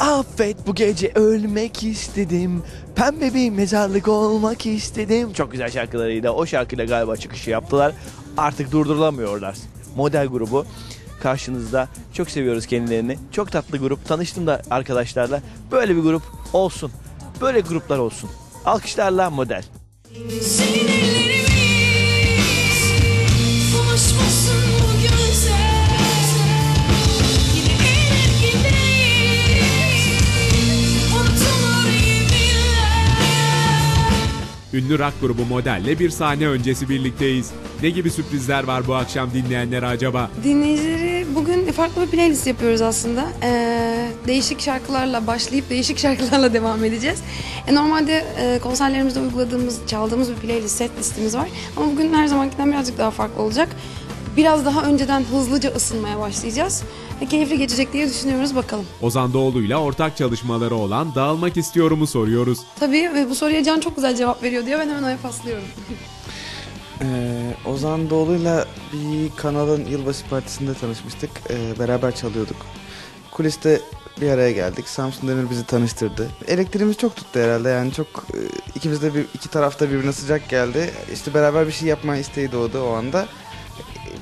Affet bu gece ölmek istedim. Pembe bir mezarlık olmak istedim. Çok güzel şarkılarıyla o şarkıyla galiba çıkışı yaptılar. Artık durdurulamıyorlar. Model grubu karşınızda. Çok seviyoruz kendilerini. Çok tatlı grup. Tanıştım da arkadaşlarla. Böyle bir grup olsun. Böyle gruplar olsun. Alkışlarla model. Senin Ünlü rock grubu Model'le bir sahne öncesi birlikteyiz. Ne gibi sürprizler var bu akşam dinleyenlere acaba? Dinleyicileri bugün farklı bir playlist yapıyoruz aslında. Ee, değişik şarkılarla başlayıp değişik şarkılarla devam edeceğiz. E, normalde e, konserlerimizde uyguladığımız, çaldığımız bir playlist set listemiz var. Ama bugün her zamankinden birazcık daha farklı olacak. Biraz daha önceden hızlıca ısınmaya başlayacağız. E, keyifli geçecek diye düşünüyoruz bakalım. Ozan Doğulu'yla ortak çalışmaları olan Dağılmak İstiyorum'u soruyoruz. Tabii ve bu soruya Can çok güzel cevap veriyor diyor. Ben hemen ona paslıyorum. Ee, Ozan Doğulu'yla bir kanalın yılbaşı partisinde tanışmıştık. Ee, beraber çalıyorduk. Kuliste bir araya geldik. Samsun Demir bizi tanıştırdı. Elektriğimiz çok tuttu herhalde yani çok e, ikimiz de bir, iki tarafta birbirine sıcak geldi. İşte beraber bir şey yapma isteği doğdu o anda.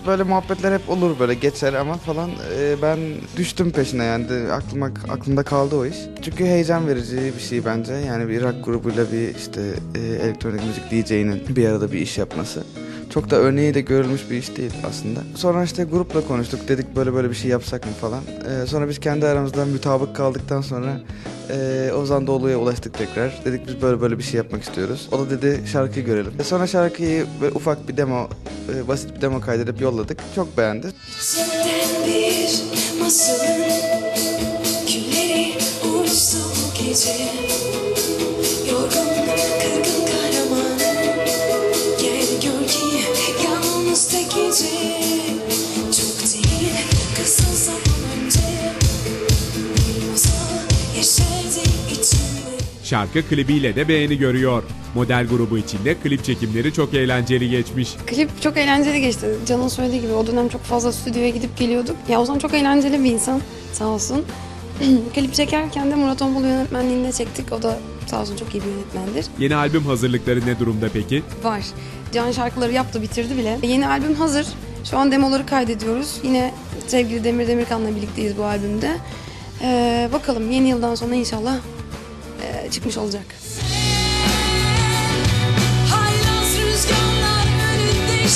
Böyle muhabbetler hep olur böyle geçer ama falan Ee, ben düştüm peşine yani de aklıma aklımda kaldı o iş. Çünkü heyecan verici bir şey bence yani bir rock grubuyla bir işte e, elektronik müzik DJ'nin bir arada bir iş yapması. Çok da örneği de görülmüş bir iş değil aslında. Sonra işte grupla konuştuk dedik böyle böyle bir şey yapsak mı falan. Ee, sonra biz kendi aramızda mutabık kaldıktan sonra e, Ozan Doğulu'ya ulaştık tekrar. Dedik biz böyle böyle bir şey yapmak istiyoruz. O da dedi şarkıyı görelim. E, sonra şarkıyı böyle ufak bir demo, e, basit bir demo kaydedip yolladık. Çok beğendi. Senden bir masalın gece Şarkı klibiyle de beğeni görüyor. Model grubu içinde klip çekimleri çok eğlenceli geçmiş. Klip çok eğlenceli geçti. Can'ın söylediği gibi o dönem çok fazla stüdyoya gidip geliyorduk. Ya Ozan çok eğlenceli bir insan sağ olsun. Klip çekerken de Murat Ombul yönetmenliğinde çektik. O da sağ olsun çok iyi bir yönetmendir. Yeni albüm hazırlıkları ne durumda peki? Var. Can şarkıları yaptı bitirdi bile. Yeni albüm hazır. Şu an demoları kaydediyoruz. Yine sevgili Demir Demirkan'la birlikteyiz bu albümde. Ee, bakalım yeni yıldan sonra inşallah e, çıkmış olacak. Haylaz rüzgarlar önünde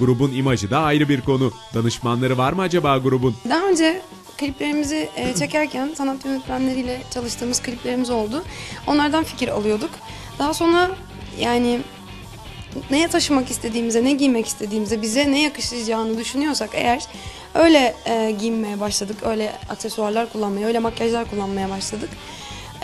Grubun imajı da ayrı bir konu. Danışmanları var mı acaba grubun? Daha önce kliplerimizi e, çekerken sanat yönetmenleriyle çalıştığımız kliplerimiz oldu. Onlardan fikir alıyorduk. Daha sonra yani neye taşımak istediğimize, ne giymek istediğimize, bize ne yakışacağını düşünüyorsak eğer öyle e, giyinmeye başladık, öyle aksesuarlar kullanmaya, öyle makyajlar kullanmaya başladık.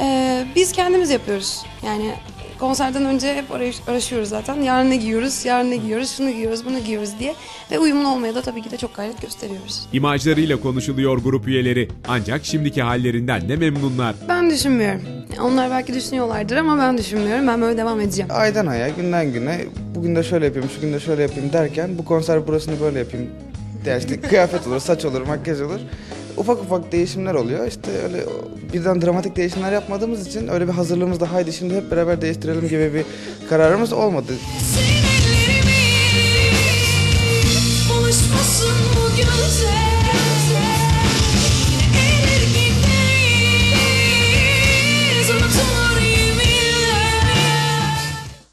E, biz kendimiz yapıyoruz. Yani konserden önce hep arayış, araşıyoruz zaten. Yarın ne giyiyoruz, yarın ne giyiyoruz, şunu giyiyoruz, bunu giyiyoruz diye. Ve uyumlu olmaya da tabii ki de çok gayret gösteriyoruz. İmajlarıyla konuşuluyor grup üyeleri. Ancak şimdiki hallerinden de memnunlar. Ben düşünmüyorum. Onlar belki düşünüyorlardır ama ben düşünmüyorum. Ben böyle devam edeceğim. Aydan aya, günden güne bugün de şöyle yapayım, şu gün de şöyle yapayım derken bu konser burasını böyle yapayım. Ya işte kıyafet olur, saç olur, makyaj olur. Ufak ufak değişimler oluyor. İşte öyle birden dramatik değişimler yapmadığımız için öyle bir hazırlığımız da haydi şimdi hep beraber değiştirelim gibi bir kararımız olmadı.